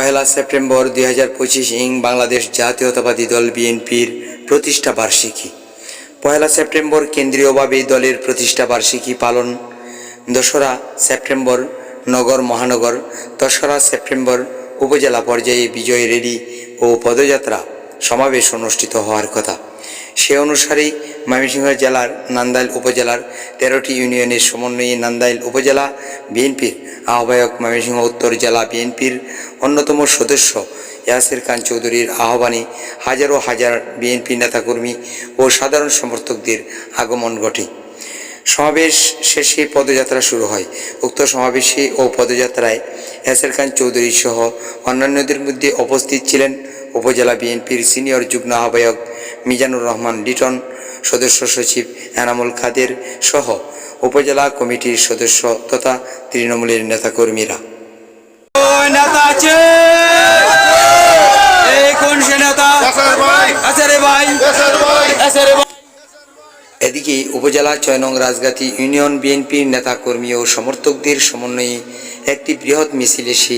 পহেলা September দুই হাজার পঁচিশ ইং বাংলাদেশ জাতীয়তাবাদী দল বিএনপির প্রতিষ্ঠা বার্ষিকী। পহেলা সেপ্টেম্বর কেন্দ্রীয়ভাবে দলের প্রতিষ্ঠা বার্ষিকী পালন দোসরা সেপ্টেম্বর নগর মহানগর দশরা সেপ্টেম্বর উপজেলা পর্যায়ে বিজয় রেলি ও পদযাত্রা সমাবেশ অনুষ্ঠিত হওয়ার কথা। সে অনুসারেই ময়মনসিংহ জেলার নান্দাইল উপজেলার তেরোটি ইউনিয়নের সমন্বয়ে নান্দাইল উপজেলা বিএনপির আহ্বায়ক ময়মনসিংহ উত্তর জেলা বিএনপির অন্যতম সদস্য ইয়াসির খান চৌধুরীর আহ্বানে হাজারো হাজার বিএনপি নেতাকর্মী ও সাধারণ সমর্থকদের আগমন ঘটে। সমাবেশ শেষে পদযাত্রা শুরু হয়। উক্ত সমাবেশে ও পদযাত্রায় এসের খান চৌধুরী সহ অন্যান্যদের মধ্যে উপস্থিত ছিলেন উপজেলা বিএনপির সিনিয়র যুগ্ম আহ্বায়ক মিজানুর রহমান লিটন সদস্য সচিব এনামুল খাদের সহ উপজেলা কমিটির সদস্য তথা তৃণমূলের নেতাকর্মীরা। এদিকে উপজেলা ছয় নং রাজগাতি ইউনিয়ন বিএনপির নেতাকর্মী ও সমর্থকদের সমন্বয়ে একটি বৃহৎ মিছিল এসে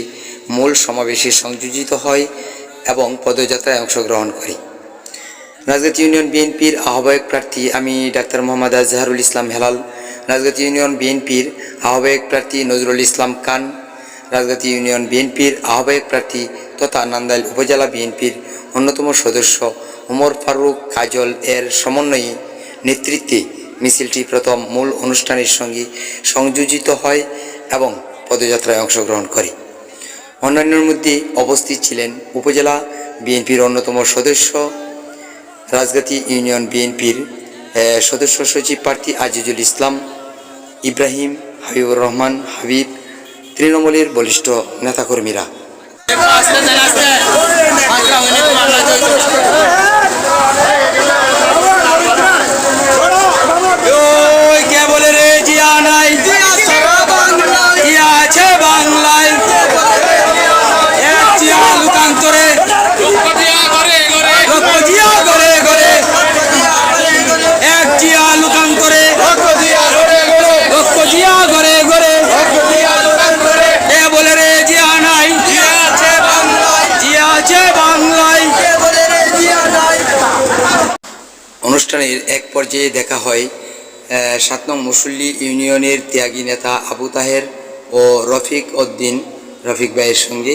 মূল সমাবেশে সংযোজিত হয় এবং পদযাত্রায় অংশগ্রহণ করে। রাজগাতি ইউনিয়ন বিএনপির আহ্বায়ক প্রার্থী আমি ডাক্তার মোহাম্মদ আজহারুল ইসলাম হেলাল, রাজগাতি ইউনিয়ন বিএনপির আহ্বায়ক প্রার্থী নজরুল ইসলাম খান, রাজগাতি ইউনিয়ন বিএনপির আহ্বায়ক প্রার্থী তথা নান্দাইল উপজেলা বিএনপির অন্যতম সদস্য ওমর ফারুক কাজল এর সমন্বয়ে নেতৃত্বে মিছিলটি প্রথম মূল অনুষ্ঠানের সঙ্গে সংযোজিত হয় এবং পদযাত্রায় অংশগ্রহণ করে। অন্যান্যের মধ্যে উপস্থিত ছিলেন উপজেলা বিএনপির অন্যতম সদস্য রাজগাতি ইউনিয়ন বিএনপির সদস্য সচিব প্রার্থী আজিজুল ইসলাম, ইব্রাহিম হাবিবুর রহমান হাবিব, তৃণমূলের বলিষ্ঠ নেতাকর্মীরা। অনুষ্ঠানের এক পর্যায়ে দেখা হয় সাত নং মুসল্লি ইউনিয়নের ত্যাগী নেতা আবু তাহের ও রফিক উদ্দিন, রফিক ভাইয়ের সঙ্গে।